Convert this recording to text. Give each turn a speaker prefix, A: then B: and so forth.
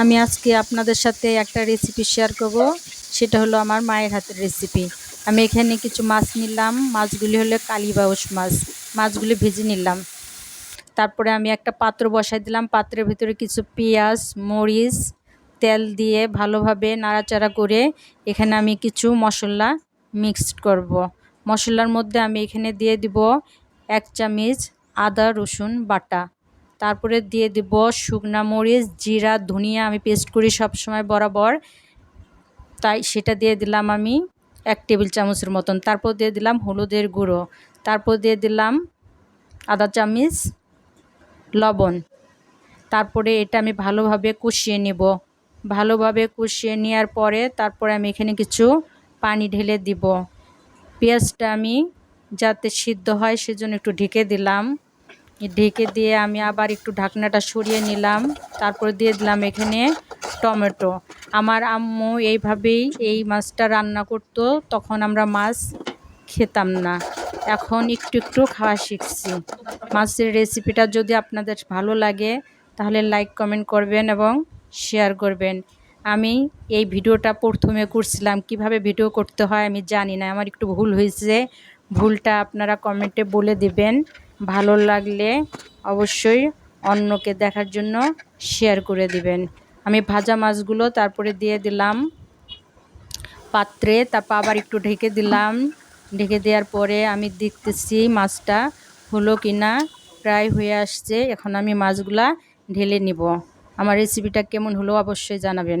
A: আমি আজকে আপনাদের সাথে একটা রেসিপি শেয়ার করব। সেটা হলো আমার মায়ের হাতের রেসিপি আমি এখানে কিছু মাছ নিলাম। মাছগুলি হলো কালীবাউস মাছ। মাছগুলি ভেজে নিলাম। তারপরে আমি একটা পাত্র বসাই দিলাম। পাত্রের ভিতরে কিছু পেঁয়াজ, মরিচ, তেল দিয়ে ভালোভাবে নাড়াচাড়া করে এখানে আমি কিছু মশলা মিক্সড করব। মশলার মধ্যে আমি এখানে দিয়ে দিব এক চামচ আদা রসুন বাটা। তারপরে দিয়ে দিব শুকনা মরিচ, জিরা, ধনিয়া আমি পেস্ট করি সব সময় বরাবর। তাই সেটা দিয়ে দিলাম আমি এক টেবিল চামচের মতন। তারপর দিয়ে দিলাম হলুদের গুঁড়ো। তারপর দিয়ে দিলাম আদা চামচ, লবণ। তারপরে এটা আমি ভালোভাবে কষিয়ে নেব। ভালোভাবে কষিয়ে নেওয়ার পরে তারপরে আমি এখানে কিছু পানি ঢেলে দিব। পেঁয়াজটা আমি যাতে সিদ্ধ হয় সেজন্য একটু ঢেকে দিলাম। ঢেকে দিয়ে আমি আবার একটু ঢাকনাটা সরিয়ে নিলাম। তারপর দিয়ে দিলাম এখানে টমেটো। আমার আম্মু এইভাবেই এই মাছটা রান্না করতো, তখন আমরা মাছ খেতাম না। এখন একটু একটু খাওয়া শিখছি। মাছের রেসিপিটা যদি আপনাদের ভালো লাগে, তাহলে লাইক, কমেন্ট করবেন এবং শেয়ার করবেন। আমি এই ভিডিওটা প্রথমে করছিলাম, কীভাবে ভিডিও করতে হয় আমি জানি না, আমার একটু ভুল হয়েছে। ভুলটা আপনারা কমেন্টে বলে দেবেন। ভালো লাগলে অবশ্যই অন্যকে দেখার জন্য শেয়ার করে দিবেন। আমি ভাজা মাছগুলো তারপরে দিয়ে দিলাম। পাত্রে তারপর আবার একটু ঢেকে দিলাম। ঢেকে দেওয়ার পরে আমি দেখতেছি মাছটা হলো কি না প্রায় হয়ে আসছে। এখন আমি মাছগুলা ঢেলে নিব। আমার রেসিপিটা কেমন হলো অবশ্যই জানাবেন।